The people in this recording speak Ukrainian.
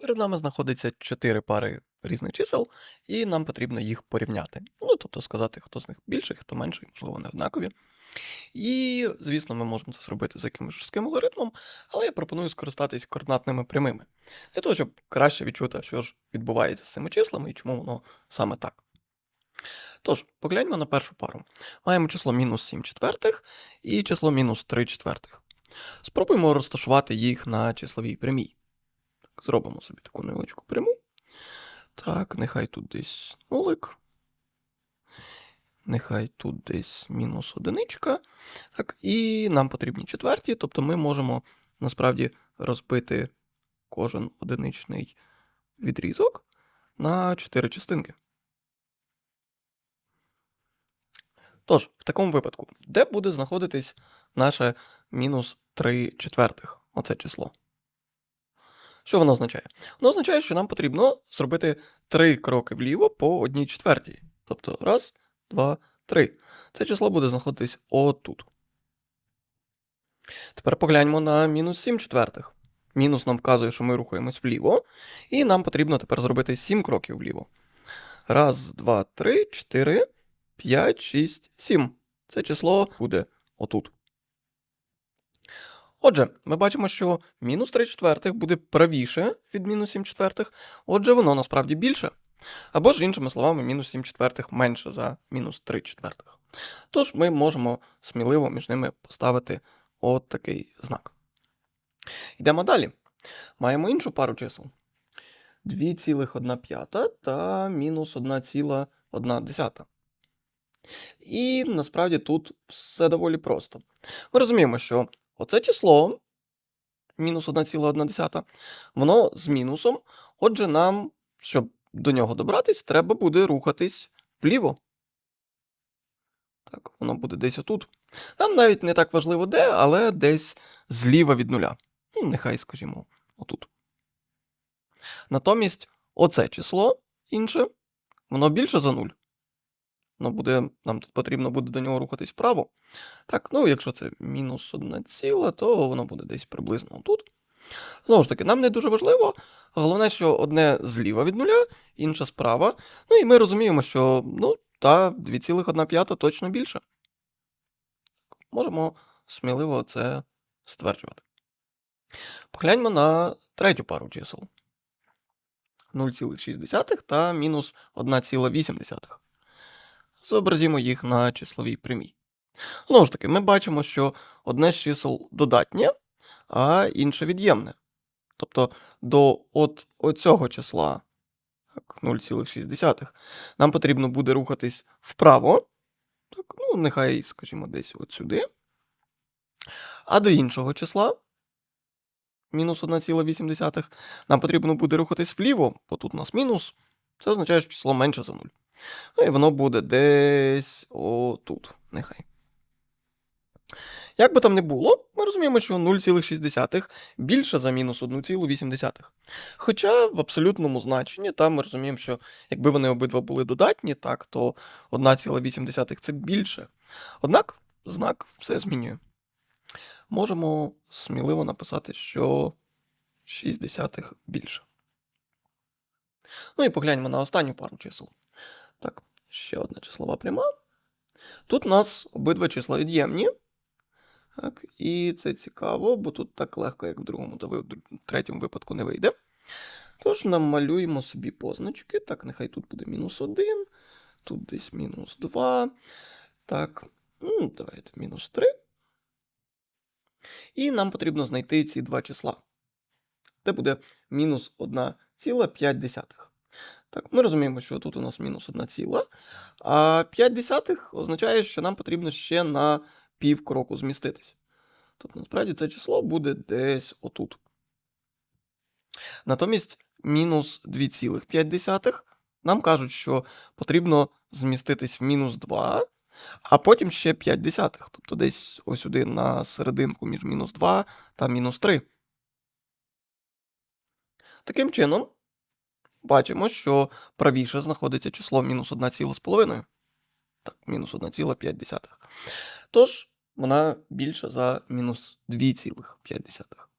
Перед нами знаходиться 4 пари різних чисел, і нам потрібно їх порівняти. Ну, тобто сказати, хто з них більший, хто менший, можливо, вони однакові. І, звісно, ми можемо це зробити за якимось жорстким алгоритмом, але я пропоную скористатись координатними прямими, для того, щоб краще відчути, що ж відбувається з цими числами і чому воно саме так. Тож, погляньмо на першу пару. Маємо число мінус 7 четвертих і число мінус 3 четвертих. Спробуємо розташувати їх на числовій прямій. Зробимо собі таку невеличку пряму. Так, нехай тут десь нулик. Нехай тут десь мінус одиничка. Так, і нам потрібні четверті, тобто ми можемо насправді розбити кожен одиничний відрізок на 4 частинки. Тож, в такому випадку, де буде знаходитись наше мінус 3 четвертих? Оце число. Що воно означає? Воно означає, що нам потрібно зробити три кроки вліво по одній четвертій. Тобто раз, два, три. Це число буде знаходитись отут. Тепер погляньмо на мінус 7 четвертих. Мінус нам вказує, що ми рухаємось вліво, і нам потрібно тепер зробити 7 кроків вліво. Раз, два, три, чотири, п'ять, шість, сім. Це число буде отут. Отже, ми бачимо, що мінус 3 четвертих буде правіше від мінус 7 четвертих, отже, воно насправді більше. Або ж, іншими словами, мінус 7 четвертих менше за мінус 3 четвертих. Тож ми можемо сміливо між ними поставити от такий знак. Йдемо далі. Маємо іншу пару чисел. 2,1 та мінус 1,1. І насправді тут все доволі просто. Ми розуміємо, що оце число мінус 1,1, воно з мінусом. Отже, нам, щоб до нього добратись, треба буде рухатись вліво. Так, воно буде десь отут. Нам навіть не так важливо де, але десь зліва від нуля. Ну, нехай, скажімо, отут. Натомість, оце число інше, воно більше за 0. Воно буде, нам тут потрібно буде до нього рухатись вправо. Так, ну якщо це мінус 1 ціла, то воно буде десь приблизно тут. Знову ж таки, нам не дуже важливо. Головне, що одне зліва від нуля, інше справа. Ну і ми розуміємо, що ну, та 2,1 точно більше. Можемо сміливо це стверджувати. Погляньмо на третю пару чисел. 0,6 та мінус 1,8. Зобразімо їх на числовій прямій. Знову ж таки, ми бачимо, що одне з чисел додатнє, а інше від'ємне. Тобто до от оцього числа 0,6 нам потрібно буде рухатись вправо. Так, ну, нехай, скажімо, десь от сюди. А до іншого числа мінус 1,8 нам потрібно буде рухатись вліво, бо тут у нас мінус. Це означає, що число менше за 0. Ну і воно буде десь отут. Нехай. Як би там не було, ми розуміємо, що 0,6 більше за мінус 1,8. Хоча в абсолютному значенні, там ми розуміємо, що якби вони обидва були додатні, так, то 1,8 це більше. Однак знак все змінює. Можемо сміливо написати, що 6 більше. Ну і погляньмо на останню пару чисел. Так, ще одна числова пряма. Тут у нас обидва числа від'ємні. Так, і це цікаво, бо тут так легко, як в другому, то в третьому випадку не вийде. Тож намалюємо собі позначки. Так, нехай тут буде мінус 1, тут десь мінус 2. Так, ну, давайте мінус 3. І нам потрібно знайти ці два числа. Це буде мінус 1,5. Так, ми розуміємо, що тут у нас мінус 1 ціла, а 5 десятих означає, що нам потрібно ще на пів кроку зміститись. Тобто, насправді, це число буде десь отут. Натомість мінус 2,5 нам кажуть, що потрібно зміститись в мінус 2, а потім ще 5 десятих. Тобто десь ось на серединку між мінус 2 та мінус 3. Таким чином, бачимо, що правіше знаходиться число мінус 1,5. Так, мінус 1,5. Тож, вона більша за мінус 2,5.